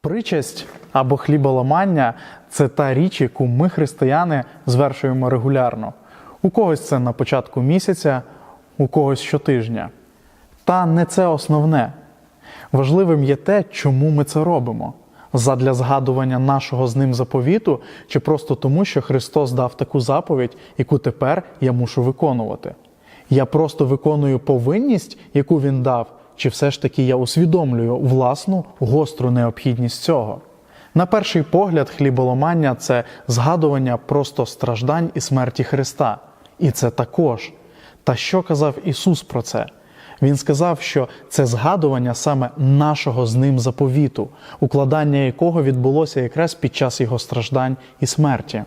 Причасть або хліболамання це та річ, яку ми, християни, звершуємо регулярно. У когось це на початку місяця, у когось щотижня. Та не це основне. Важливим є те, чому ми це робимо. Задля згадування нашого з ним заповіту, чи просто тому, що Христос дав таку заповідь, яку тепер я мушу виконувати. Я просто виконую повинність, яку він дав, чи все ж таки я усвідомлюю власну гостру необхідність цього. На перший погляд, хліболамання це згадування просто страждань і смерті Христа. І це також. Та що казав Ісус про це? Він сказав, що це згадування саме нашого з ним заповіту, укладання якого відбулося якраз під час його страждань і смерті.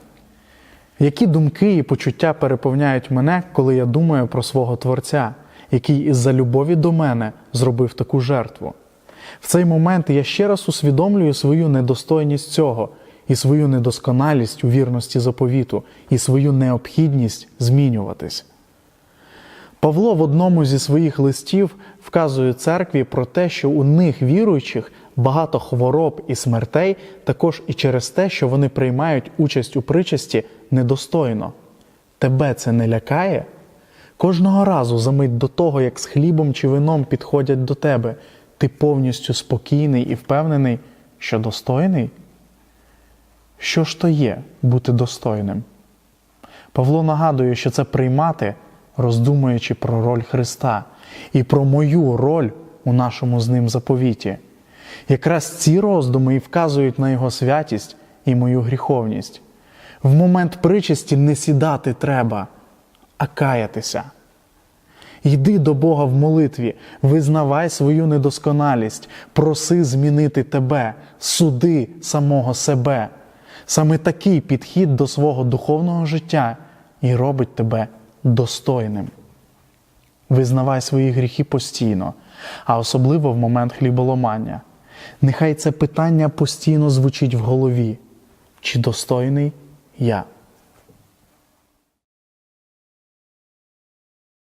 Які думки і почуття переповняють мене, коли я думаю про свого Творця, який із-за любові до мене зробив таку жертву? В цей момент я ще раз усвідомлюю свою недостойність цього і свою недосконалість у вірності заповіту, і свою необхідність змінюватись. Павло в одному зі своїх листів вказує церкві про те, що у них віруючих багато хвороб і смертей, також і через те, що вони приймають участь у причасті недостойно. Тебе це не лякає? Кожного разу за мить до того, як з хлібом чи вином підходять до тебе, ти повністю спокійний і впевнений, що достойний? Що ж то є бути достойним? Павло нагадує, що це приймати, роздумуючи про роль Христа і про мою роль у нашому з ним заповіті. Якраз ці роздуми і вказують на його святість і мою гріховність. В момент причасті не сідати треба, а каятися. Йди до Бога в молитві, визнавай свою недосконалість, проси змінити тебе, суди самого себе. Саме такий підхід до свого духовного життя і робить тебе достойним. Визнавай свої гріхи постійно, а особливо в момент хліболомання. Нехай це питання постійно звучить в голові: чи достойний я?